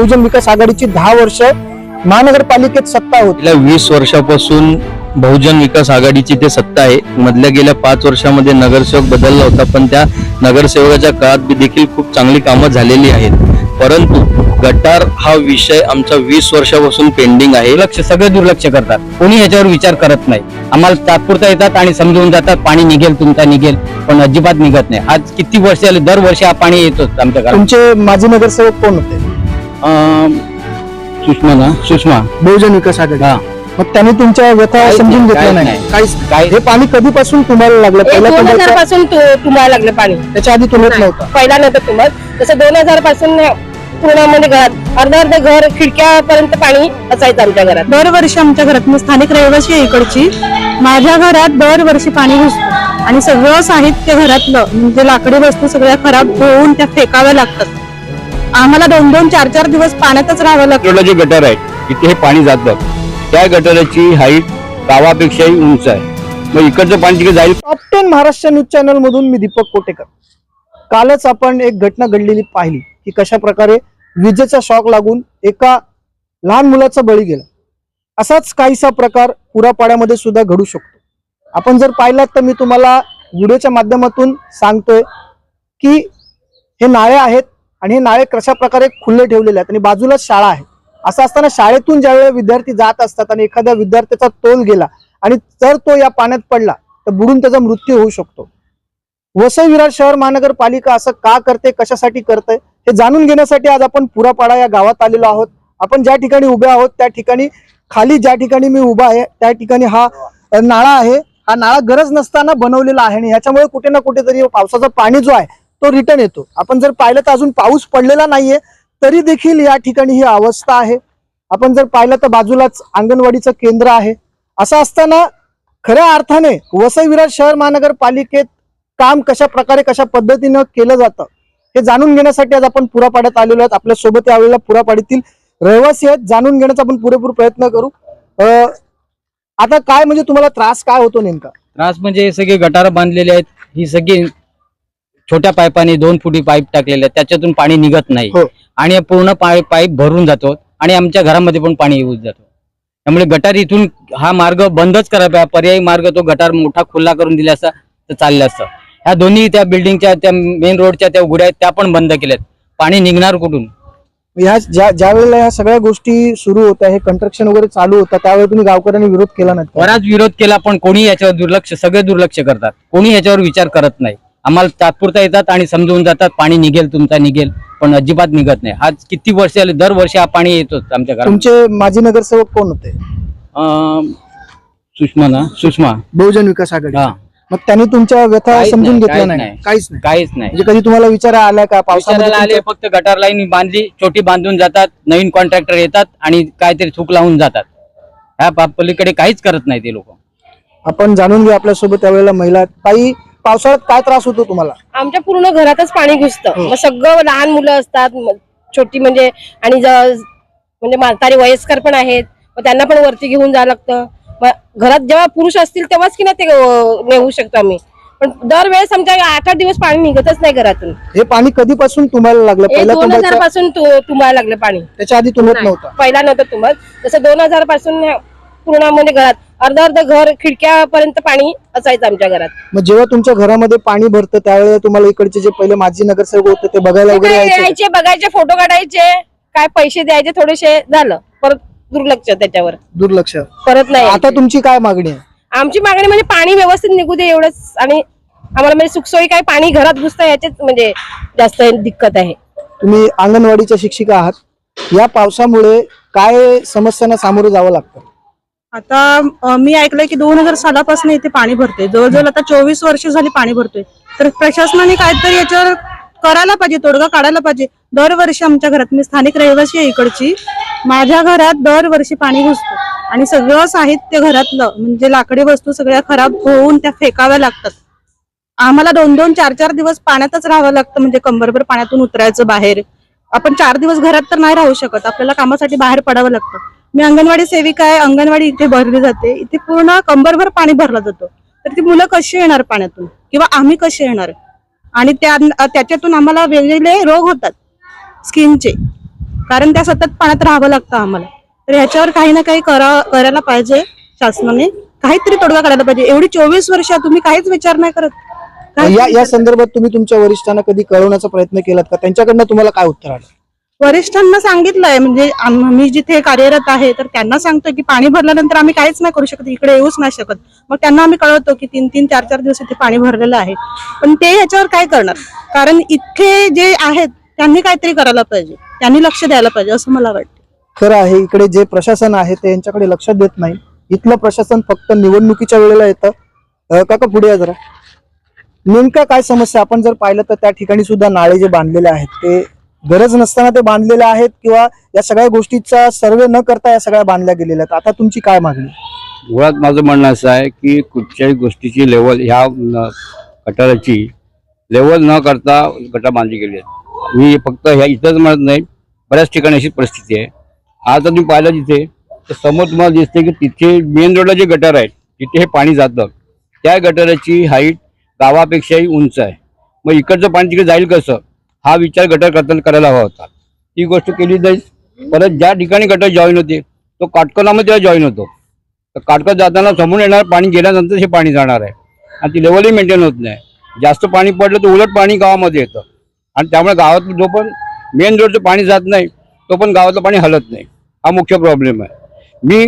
बहुजन विकास आघाडीची दहा वर्ष महानगरपालिकेत सत्ता होती. गेल्या वीस वर्षापासून बहुजन विकास आघाडीची ते सत्ता आहे. मधल्या गेल्या पाच वर्षामध्ये नगरसेवक बदलला होता पण त्या नगरसेवकाच्या काळात बी देखील खूप चांगली कामं झालेली आहेत. परंतु गटार हा विषय आमचा वीस वर्षापासून पेंडिंग आहे. दुर्लक्ष सगळे दुर्लक्ष करतात. कोणी याच्यावर विचार करत नाही. आम्हाला तात्पुरता येतात आणि समजून जातात पाणी निघेल तुमचा निघेल पण अजिबात निघत नाही. आज किती वर्ष झाले दरवर्षी हा पाणी येतोच आमच्या तुमचे माजी नगरसेवक कोण होते? सुषमा ना सुषमा. बहुजन विकास आघाडी. हा. मग त्यांनी तुमच्या व्यथा समजून नाही, घेतल्या नाही. नाही. काहीच नाही. काय हे पाणी कधीपासून तुम्हाला लागलं? एक पहिल्या दोन हजारपासून तु- तुम्हाला लागलं पाणी. त्याच्या आधी तुम्हाला नव्हतं. पहिला नव्हतं तुम्हाला. तसं दोन हजारपासून पूर्ण म्हणजे घरात अर्ध अर्ध घर खिडक्यापर्यंत पाणी असायचं आमच्या घरात. दरवर्षी आमच्या घरात मी स्थानिक रहिवासी आहे इकडची. माझ्या घरात दरवर्षी पाणी घुसतं. आणि सगळं साहित्य घरातलं म्हणजे लाकडी वस्तू सगळ्या खराब होऊन त्या फेकाव्या लागतात. आम्हाला दोन दोन चार चार दिवस पाण्यातच राहावं लागतं. जे गटर आहे तिथे हे पाणी जातं त्या गटाराची हाईट गावापेक्षाही उंच आहे. मग इकडचं पाणी तिकडे जाईल. Top ten Maharashtra news channel मधून मी दीपक कोटेकर. कालच आपण एक घटना घडलेली पाहिली की कशा प्रकारे विजेचा शॉक लागून एका लहान मुलाचा बळी गेला. असाच काहीसा प्रकार पुरापाड्यामध्ये सुद्धा घडू शकतो. आपण जर पाहिलात तर मी तुम्हाला व्हिडिओच्या माध्यमातून सांगतोय की हे नाळे आहेत आणि हे नाळे कशा प्रकारे खुल्ले ठेवलेले आहेत? आणि बाजूला शाळा आहे. असं असताना शाळेतून ज्यावेळेला विद्यार्थी जात असतात आणि एखाद्या विद्यार्थ्याचा तोल गेला आणि जर तो या पाण्यात पडला तर बुडून त्याचा मृत्यू होऊ शकतो. वसई विरार शहर महानगरपालिका असं का करते? कशासाठी करते हे जाणून घेण्यासाठी आज आपण पुरापाडा या गावात आलेलो आहोत. आपण ज्या ठिकाणी उभे आहोत त्या ठिकाणी खाली ज्या ठिकाणी मी उभा आहे त्या ठिकाणी हा नाळा आहे. हा नाळा गरज नसताना बनवलेला आहे आणि ह्याच्यामुळे कुठे ना कुठेतरी पावसाचं पाणी जो आहे तो रिटर्न येतो. आपण जर पाहिलं तर अजून पाऊस पडलेला नाहीये तरी देखील या ठिकाणी ही अवस्था आहे. आपण जर पाहिलं तर बाजूलाच अंगणवाडीचं केंद्र आहे. असं असताना खऱ्या अर्थाने वसई विरार शहर महानगरपालिकेत काम कशा प्रकारे कशा पद्धतीनं केलं जातं हे जाणून घेण्यासाठी आज आपण पुरापाड्यात आलेलो आहोत. आपल्यासोबत यावेळेला पुरापाड्यातील रहिवासी आहेत. जाणून घेण्याचा आपण पुरेपूर प्रयत्न करू. अं, आता काय म्हणजे तुम्हाला त्रास काय होतो नेमका? त्रास म्हणजे हे सगळे गटार बांधलेले आहेत. ही सगळी छोट्या पाईपाने दोन फुटी पाईप टाकलेले त्याच्यातून पाणी निघत नाही. हो. आणि हे पूर्ण पाईप पाईप भरून जातो आणि आमच्या घरामध्ये पण पाणी येऊन जातो. त्यामुळे गटार इथून हा मार्ग बंदच करावा पर्यायी मार्ग तो गटार मोठा खुला करून दिला असता तर चाललं असतं. ह्या दोन्ही त्या बिल्डिंगच्या त्या मेन रोडच्या त्या उघड्या आहेत त्या पण बंद केल्यात. पाणी निघणार कुठून? ह्या ज्या ज्या वेळेला ह्या सगळ्या गोष्टी सुरू होत्या हे कंस्ट्रक्शन वगैरे चालू होतं त्यावेळी तुम्ही गावकऱ्यांनी विरोध केला नाही का? बराच विरोध केला पण कोणी याच्यावर दुर्लक्ष सगळे दुर्लक्ष करतात. कोणी याच्यावर विचार करत नाही. आम्हाला तात्पुरता येतात आणि समजून जातात पाणी निघेल तुमचा निघेल पण अजिबात निघत नाही. आज किती वर्ष झाले दरवर्षी हा पाणी येतोच आमच्या घरात तुमचे माजी नगरसेवक कोण होते? अं, सुषमा ना सुषमा. बहुजन विकास आघाडी. हा. मग त्यांनी तुमच्या व्यथा काहीच समजून नाही, घेतल्या काहीच नाही. नाही. काहीच नाही. काहीच नाही. म्हणजे कधी तुम्हाला विचार आला का? विचारायला आले फक्त गटार लाईन बांधली छोटी बांधून जातात नवीन कॉन्ट्रॅक्टर येतात आणि काहीतरी चूक लावून जातात. ह्या पा- पलीकडे काहीच करत नाही ते लोक. आपण जाणून घेऊ आपल्यासोबत त्यावेळेला महिला. ताई पावसाळ्यात काय त्रास होतो तुम्हाला? आमच्या पूर्ण घरातच पाणी घुसतं. मग सगळं लहान मुलं असतात छोटी म्हणजे आणि म्हणजे म्हातारी वयस्कर पण आहेत मग त्यांना पण वरती घेऊन जावं लागतं. मग घरात जेव्हा पुरुष असतील तेव्हाच की ना ते नेऊ शकतो आम्ही. पण दरवेळेस आमच्या आठ आठ दिवस पाणी निघतच नाही घरातून. हे पाणी कधीपासून तुम्हाला लागलं? दोन हजारपासून तुम्हाला लागलं पाणी. त्याच्या आधी तुम्हाला नव्हतं. पहिला नव्हतं तुम्हाला. जसं दोन हजारपासून पूर्ण म्हणजे घरात अर्ध अर्ध घर खिडक्यापर्यंत पाणी असायचं आमच्या घरात. मग जेव्हा तुमच्या घरामध्ये पाणी भरतं त्यावेळेला तुम्हाला इकडचे जे पहिले माजी नगरसेवक होते ते बघायला वगैरे काय यायचे? का? यायचे बघायचे फोटो काढायचे काय पैसे द्यायचे थोडेसे झालं. परत दुर्लक्ष त्याच्यावर. दुर्लक्ष. परत नाही आता. तुमची काय मागणी आहे? आमची मागणी म्हणजे पाणी व्यवस्थित निघू दे एवढंच. आणि आम्हाला म्हणजे सुखसोयी काय पाणी घरात घुसतं याचेच म्हणजे जास्त दिक्कत आहे. तुम्ही अंगणवाडीच्या शिक्षिका आहात. या पावसामुळे काय समस्यांना सामोरं जावं लागतं? आता मी ऐकलंय की दोन हजार सालापासून इथे पाणी भरते जवळजवळ आता चोवीस वर्ष झाली पाणी भरतोय. तर प्रशासनाने काहीतरी याच्यावर करायला पाहिजे तोडगा काढायला पाहिजे. दरवर्षी आमच्या घरात मी स्थानिक रहिवासी आहे इकडची माझ्या घरात दरवर्षी पाणी घुसतो. आणि सगळं साहित्य घरातलं म्हणजे लाकडी वस्तू सगळ्या खराब होऊन त्या फेकाव्या लागतात. आम्हाला दोन दोन चार चार दिवस पाण्यातच राहावं लागतं म्हणजे कंबरभर पाण्यातून उतरायचं बाहेर. आपण चार दिवस घरात तर नाही राहू शकत आपल्याला कामासाठी बाहेर पडावं लागतं. मी अंगणवाडी सेविका आहे अंगणवाडी इथे भरली जाते. इथे पूर्ण कंबरभर पाणी भरलं जातं. तर ती मुलं कशी येणार पाण्यातून? किंवा आम्ही कसे येणार? आणि त्या त्याच्यातून आम्हाला वेगवेगळे रोग होतात स्किनचे. कारण त्या सतत पाण्यात राहावं लागतं आम्हाला. तर ह्याच्यावर काही ना काही करा करायला पाहिजे शासनाने. काहीतरी तोडगा काढायला पाहिजे. एवढी चोवीस वर्ष तुम्ही काहीच विचार नाही करत. या या संदर्भात तुम्ही तुमच्या वरिष्ठांना कधी कळवण्याचा प्रयत्न केलात का? त्यांच्याकडनं तुम्हाला काय उत्तर आलं? वरिष्ठांना सांगितलंय म्हणजे मी जिथे कार्यरत आहे तर त्यांना सांगतो की पाणी भरल्यानंतर आम्ही काहीच नाही करू शकत इकडे येऊच नाही शकत. मग त्यांना आम्ही कळवतो की तीन तीन चार चार दिवस इथे पाणी भरलेलं आहे. पण ते याच्यावर काय करणार? कारण इथे जे आहेत त्यांनी काहीतरी करायला पाहिजे. त्यांनी लक्ष द्यायला पाहिजे असं मला वाटतं. खरं आहे इकडे जे प्रशासन आहे ते यांच्याकडे लक्ष देत नाही. इथलं प्रशासन फक्त निवडणुकीच्या वेळेला येतं. काका पुढे या जरा. नेमका काय समस्या? आपण जर पाहिलं तर त्या ठिकाणी सुद्धा नाळे जे बांधलेले आहेत ते गरज नसताना ते बांधलेले आहेत किंवा या सगळ्या गोष्टीचा सर्वे न करता या सगळ्या बांधल्या गेलेल्या आहेत. आता तुमची काय मागणी? मुळात माझं म्हणणं असं आहे की कुठच्याही गोष्टीची लेवल ह्या न- गटाराची लेवल न करता गटा बांधली गेली आहेत. मी फक्त ह्या इथंच म्हणत नाही बऱ्याच ठिकाणी अशी परिस्थिती आहे. आज तुम्ही पाहिलं तिथे तर समोर तुम्हाला दिसते की तिथे मेन रोडला जे गटार आहे तिथे हे पाणी जातं. त्या गटाराची हाईट गावापेक्षाही उंच आहे. मग इकडचं पाणी तिकडे जाईल कसं? हा विचार गटर करताना करायला हवा होता. ती गोष्ट केली जाईल. परत ज्या ठिकाणी गटर जॉईन होते तो काटकलामध्ये जॉईन होतो. तर काटकत जाताना समोर येणार पाणी गेल्यानंतर हे पाणी जाणार आहे. आणि ती लेवलही मेंटेन होत नाही. जास्त पाणी पडलं तर उलट पाणी गावामध्ये येतं. आणि त्यामुळे गावात जो पण मेन रोडचं पाणी जात नाही तो पण गावातलं पाणी हलत नाही. हा मुख्य प्रॉब्लेम आहे. मी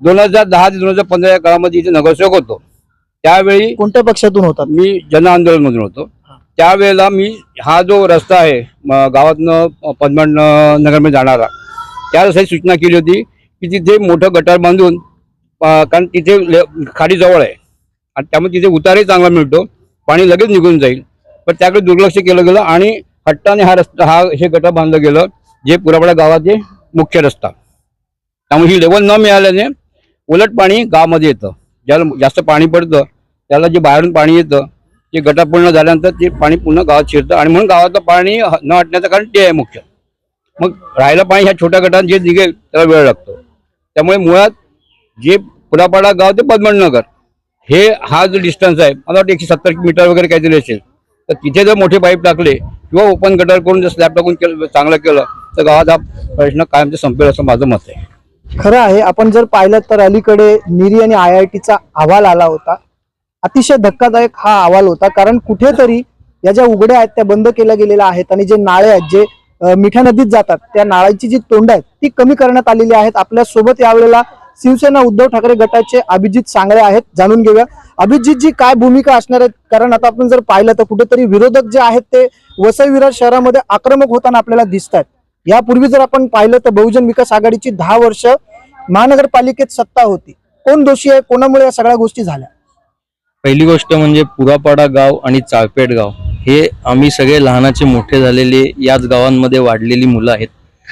दोन हजार दहा ते दोन हजार पंधरा या काळामध्ये इथे नगरसेवक होतो. त्यावेळी कोणत्या पक्षातून होतात? मी जन आंदोलनमधून होतो. त्यावेळेला मी हा जो रस्ता आहे गावातनं पद्मन नगरमध्ये जाणारा त्या रस्त्याची सूचना केली होती की तिथे मोठं गटार बांधून कारण तिथे ले- खाडी जवळ आहे. आणि त्यामुळे तिथे उतारही चांगला मिळतो पाणी लगेच निघून जाईल. पण त्याकडे दुर्लक्ष केलं गेलं आणि हट्टाने हा रस्ता हा हे गटार बांधलं गेलं जे पुरापडा गावाचे मुख्य रस्ता. त्यामुळे ही लेवल न मिळाल्याने उलट पाणी गावामध्ये येतं. ज्याला जास्त पाणी पडतं त्याला जे बाहेरून पाणी येतं ते गटा पूर्ण झाल्यानंतर ते पाणी पूर्ण गावात शिरतं. आणि म्हणून गावातलं पाणी न हटण्याचं कारण ते आहे मुख्य. मग राहिलं पाणी ह्या छोट्या गटात जे निघेल त्याला वेळ लागतो. त्यामुळे मुळात जे पुरापाडा गाव ते पद्मनगर हे हा जो डिस्टन्स आहे मला वाटतं एकशे सत्तर मीटर वगैरे काहीतरी असेल. तर तिथे जर मोठे पाईप टाकले किंवा ओपन गटर करून जर स्लॅब टाकून केलं चांगलं केलं तर गावात हा प्रश्न कायमचं संपेल असं माझं मत आहे. खरं आहे आपण जर पाहिलं तर अलीकडे निरी आणि आय आय टीचा अहवाल आला होता. अतिशय धक्कादायक हा अहवाल होता. कारण कुठेतरी या ज्या उघड्या आहेत त्या बंद केल्या गेलेल्या आहेत आणि जे नाळे आहेत जे मिठ्या नदीत जातात त्या नाळाची जी तोंड आहेत ती कमी करण्यात आलेली आहेत. आपल्यासोबत यावेळेला शिवसेना उद्धव ठाकरे गटाचे अभिजित सांगळे आहेत. जाणून घेऊया. अभिजित जी काय भूमिका असणार आहे कारण आता आपण जर पाहिलं तर कुठेतरी विरोधक जे आहेत ते वसई विरार शहरामध्ये आक्रमक होताना आपल्याला दिसत आहेत यापूर्वी जर आपण पाहिलं तर बहुजन विकास आघाडीची दहा वर्ष महानगरपालिकेत सत्ता होती. कोण दोषी आहे? कोणामुळे या सगळ्या गोष्टी झाल्या? पहिली गोष्ट म्हणजे पुरापाडा गाव आणि चाळपेट गाव. हे आम्ही सगळे लहानाचे मोठे झालेले याच गावांमध्ये वाढलेली मुलं आहेत.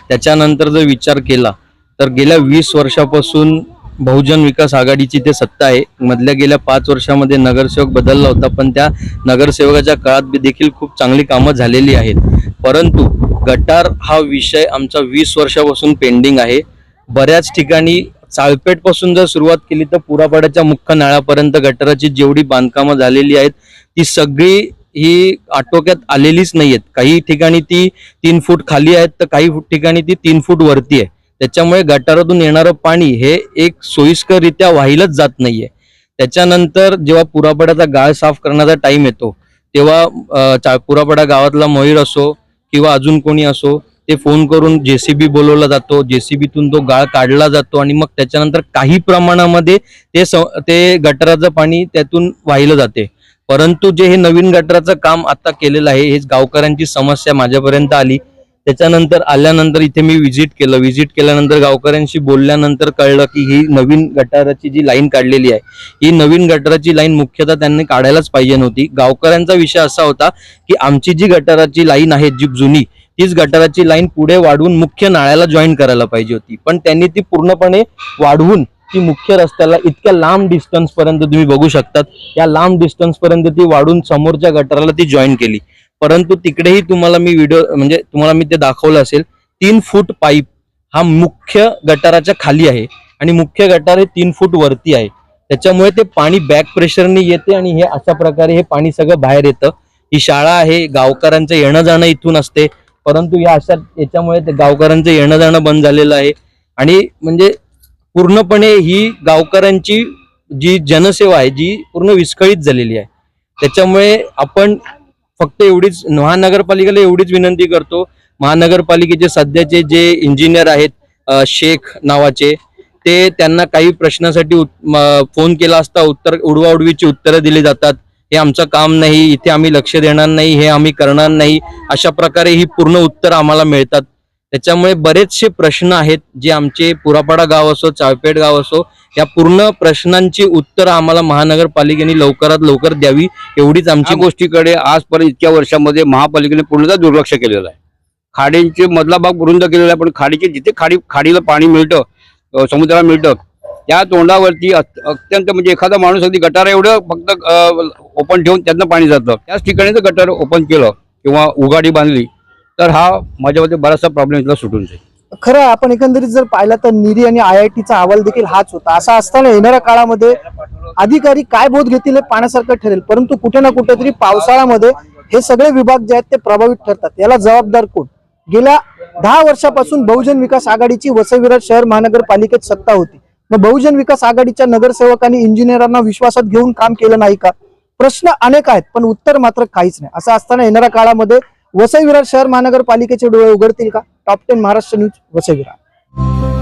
त्याच्यानंतर जर विचार केला तर गेल्या वीस वर्षापासून बहुजन विकास आघाडीची ते सत्ता आहे. मधल्या गेल्या पाच वर्षामध्ये नगरसेवक बदलला होता पण त्या नगरसेवकाच्या काळात बी देखील खूप चांगली कामं झालेली आहेत. परंतु गटार हा विषय आमचा वीस वर्षापासून पेंडिंग आहे. बऱ्याच ठिकाणी चाळपेटपासून जर सुरुवात केली तर पुरापाड्याच्या मुख्य नाळापर्यंत गटाराची जेवढी बांधकामं झालेली आहेत ती सगळी ही आटोक्यात आलेलीच नाहीयेत. काही ठिकाणी ती तीन फूट खाली आहेत तर काही ठिकाणी ती तीन फूट वरती आहे. त्याच्यामुळे गटारातून येणारं पाणी हे एक सोयीस्कररित्या वाहिलंच जात नाहीये. त्याच्यानंतर जेव्हा पुरापाड्याचा गाळ साफ करण्याचा टाइम येतो तेव्हा चा- पुरापाडा गावातला मयूर असो किंवा अजून कोणी असो ते फोन करून जेसीबी बोलवला जातो जेसीबीतून तो गाळ काढला जातो आणि मग त्याच्यानंतर काही प्रमाणामध्ये ते स- ते गटाराचं पाणी त्यातून वाहिलं जाते. परंतु जे हे नवीन गटाराचं काम आता केलेलं आहे हे गावकऱ्यांची समस्या माझ्यापर्यंत आली. त्याच्यानंतर आल्यानंतर इथे मी व्हिजिट केलं. व्हिजिट केल्यानंतर गावकऱ्यांशी बोलल्यानंतर कळलं की ही नवीन गटाराची जी लाईन काढलेली आहे ही नवीन गटाराची लाईन मुख्यतः त्यांनी काढायलाच पाहिजे नव्हती. गावकऱ्यांचा विषय असा होता की आमची जी गटाराची लाईन आहे जी जुनी तीच गटाराची लाईन पुढे वाढवून मुख्य नाळ्याला जॉईन करायला पाहिजे होती. पण त्यांनी ती पूर्णपणे वाढवून ती मुख्य रस्त्याला इतक्या लांब डिस्टन्स पर्यंत तुम्ही बघू शकतात. या लांब डिस्टन्स पर्यंत ती वाढून समोरच्या गटाराला ती जॉईन केली. परंतु तिकडेही तुम्हाला मी व्हिडिओ म्हणजे तुम्हाला मी ते दाखवलं असेल तीन फूट पाईप हा मुख्य गटाराच्या खाली आहे आणि मुख्य गटार हे तीन फूट वरती आहे. त्याच्यामुळे ते पाणी बॅक प्रेशरने येते आणि हे अशा प्रकारे हे पाणी सगळं बाहेर येतं. ही शाळा आहे गावकऱ्यांचं येणं जाणं इथून असते. परंतु या अशा याच्यामुळे ते गावकऱ्यांचं येणं जाणं बंद झालेलं आहे. आणि म्हणजे पूर्णपणे ही गावकऱ्यांची जी जनसेवा आहे जी पूर्ण विस्कळीत झालेली आहे. त्याच्यामुळे आपण फक्त एवढीच महानगरपालिकेला एवढीच विनंती करतो. महानगरपालिकेचे सध्याचे जे इंजिनियर आहेत शेख नावाचे ते त्यांना काही प्रश्नासाठी उत- फोन केला असता उत्तर उडवाउडवीची उत्तरं दिली जातात. हे आमचं काम नाही इथे आम्ही लक्ष देणार नाही हे आम्ही करणार नाही अशा प्रकारे ही पूर्ण उत्तर आम्हाला मिळतात. त्याच्यामुळे बरेचसे प्रश्न आहेत जे आमचे पुरापाडा गाव असो चाळपेट गाव असो या पूर्ण प्रश्नांची उत्तरं आम्हाला महानगरपालिकेने लवकरात लवकर द्यावी एवढीच आमची आमच्या गोष्टीकडे आजपर्यंत इतक्या वर्षामध्ये महापालिकेने पूर्णतः दुर्लक्ष केलेलं आहे. खाडींचे मधला भाग रुंद केलेला आहे पण खाडीचे जिथे खाडी खाडीला पाणी मिळतं समुद्राला मिळतं त्या तोंडावरती अत्यंत म्हणजे एखादा माणूस अगदी गटार एवढं फक्त ओपन ठेवून त्यातनं पाणी जातं. त्याच ठिकाणी जर गटार ओपन केलं किंवा उघाडी बांधली तर हा माझ्यामध्ये बराचसा प्रॉब्लेम इथला सुटून जाईल. खरं आपण एकंदरीत जर पाहिलं तर निरी आणि आय आय टीचा अहवाल देखील हाच होता. असा असताना येणाऱ्या काळामध्ये अधिकारी काय बोध घेतील हे पाण्यासारखं ठरेल. परंतु कुठे ना कुठेतरी पावसाळ्यामध्ये हे सगळे विभाग जे आहेत ते प्रभावित ठरतात. याला जबाबदार कोण? गेल्या दहा वर्षापासून बहुजन विकास आघाडीची वसई शहर महानगरपालिकेत सत्ता होती. मग बहुजन विकास आघाडीच्या नगरसेवकांनी इंजिनियरांना विश्वासात घेऊन काम केलं नाही का? प्रश्न अनेक आहेत पण उत्तर मात्र काहीच नाही. असं असताना येणाऱ्या काळामध्ये वसई विरार शहर महानगरपालिकेचे डोळे उघडतील का? Top ten Maharashtra news Vasai Virar